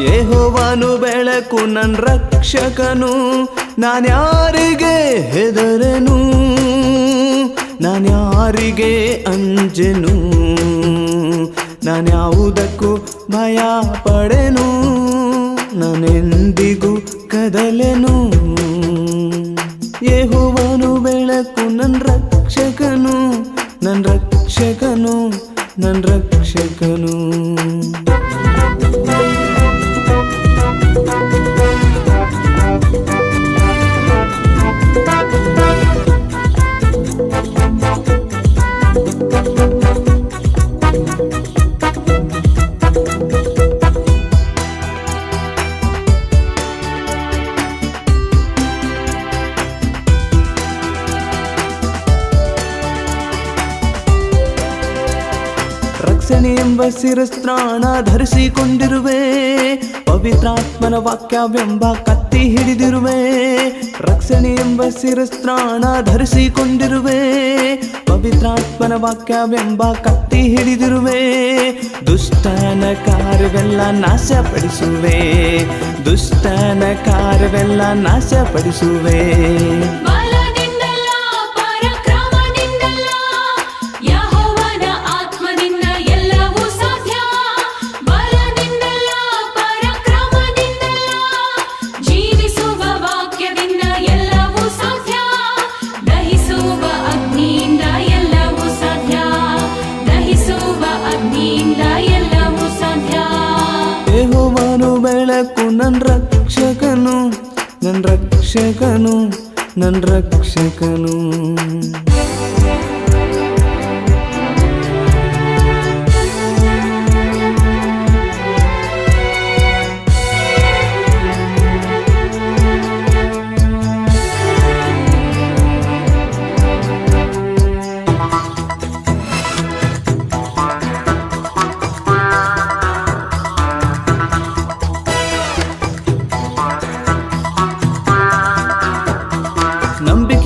ಯೆಹೋವನು ಬೆಳಕು ನನ್ನ ರಕ್ಷಕನು. ನಾನ್ಯಾರಿಗೆ ಹೆದರನು? ನಾನ್ಯಾರಿಗೆ ಅಂಜೆನು? ನಾನ್ಯಾವುದಕ್ಕೂ ಭಯ ಪಡೆನು ನಾನೆಂದಿಗೂ ಕದಲೆನು? ಯೆಹೋವನು ಬೆಳಕು ನನ್ನ ರಕ್ಷಕನು. ನನ್ನ ರಕ್ಷಕನು ನನ್ನ ರಕ್ಷಕನು. ರಕ್ಷಣೆ ಎಂಬ ಶಿರಸ್ತ್ರಾಣ ಧರಿಸಿಕೊಂಡಿರುವೆ. ಪವಿತ್ರಾತ್ಮನ ವಾಕ್ಯವೆಂಬ ಕತ್ತಿ ಹಿಡಿದಿರುವೆ. ರಕ್ಷಣೆ ಎಂಬ ಶಿರಸ್ತ್ರಾಣ ಧರಿಸಿಕೊಂಡಿರುವೆ. ಪವಿತ್ರಾತ್ಮನ ವಾಕ್ಯವೆಂಬ ಕತ್ತಿ ಹಿಡಿದಿರುವೆ. ದುಷ್ಟನ ಕಾರ್ಯವೆಲ್ಲ ನಾಶಪಡಿಸುವೆ. ದುಷ್ಟನ ಕಾರ್ಯವೆಲ್ಲ ನಾಶಪಡಿಸುವೆ. రక్షకను నన్ను రక్షకను.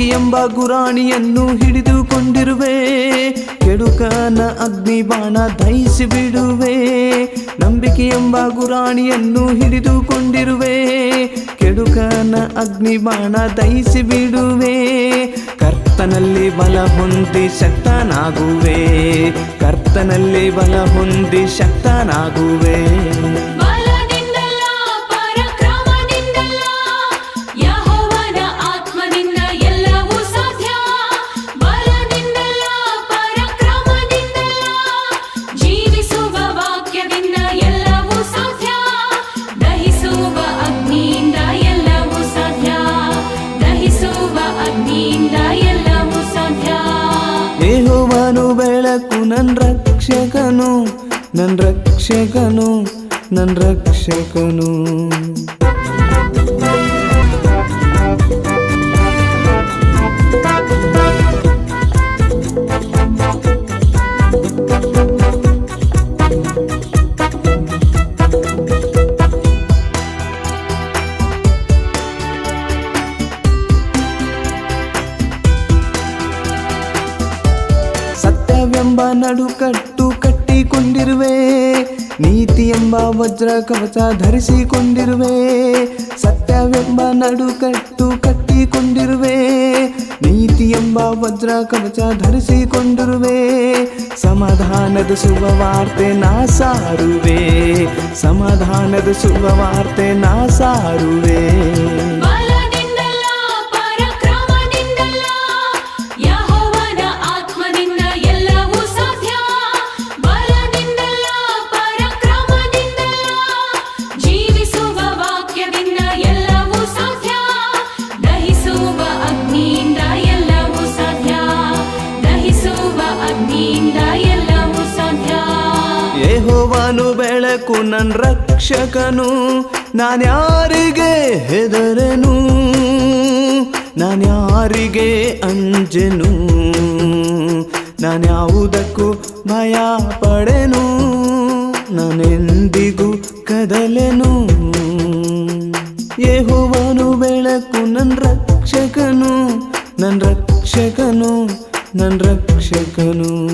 ಎಂಬ ಗುರಾಣಿಯನ್ನು ಹಿಡಿದುಕೊಂಡಿರುವೆ. ಕೆಡುಕನ ಅಗ್ನಿ ಬಾಣ ದಹಿಸಿ ಬಿಡುವೆ ನಂಬಿಕೆ ಎಂಬ ಗುರಾಣಿಯನ್ನು ಹಿಡಿದುಕೊಂಡಿರುವೆ. ಕೆಡುಕನ ಅಗ್ನಿ ಬಾಣ ದಹಿಸಿ ಬಿಡುವೆ ಕರ್ತನಲ್ಲಿ ಬಲ ಹೊಂದಿ ಶಕ್ತನಾಗುವೆ. ಕರ್ತನಲ್ಲಿ ಬಲ ಹೊಂದಿ ಶಕ್ತನಾಗುವೆ. ಬೆಳಕು ನನ್ ರಕ್ಷಕನು ನನ್ ರಕ್ಷಕನು ನನ್ ರಕ್ಷಕನು ಸತ್ಯವೆಂಬ ನಡುಕಟ್ಟು ಕಟ್ಟಿಕೊಂಡಿರುವೆ. ನೀತಿ ಎಂಬ ವಜ್ರ ಕವಚ ಧರಿಸಿಕೊಂಡಿರುವೆ. ಸತ್ಯವೆಂಬ ನಡುಕಟ್ಟು ಕಟ್ಟಿಕೊಂಡಿರುವೆ. ನೀತಿ ಎಂಬ ವಜ್ರ ಕವಚ ಧರಿಸಿಕೊಂಡಿರುವೆ. ಸಮಾಧಾನದ ವಾರ್ತೆ ನಾ ಸಾರುವೆ ಸಮಾಧಾನದ ವಾರ್ತೆ ನಾ ಸಾರುವೆ ಯೆಹೋವನು ಬೆಳಕು ನನ್ನ ರಕ್ಷಕನು. ನಾನ್ಯಾರಿಗೆ ಹೆದರನು? ನಾನ್ಯಾರಿಗೆ ಅಂಜೆನು? ನಾನ್ಯಾವುದಕ್ಕೂ ಭಯ ಪಡೆನು? ನಾನೆಂದಿಗೂ ಕದಲೆನು? ಯೆಹೋವನು ಬೆಳಕು ನನ್ನ ರಕ್ಷಕನು. ನನ್ನ ರಕ್ಷಕನು ನನ್ನ ರಕ್ಷಕನು.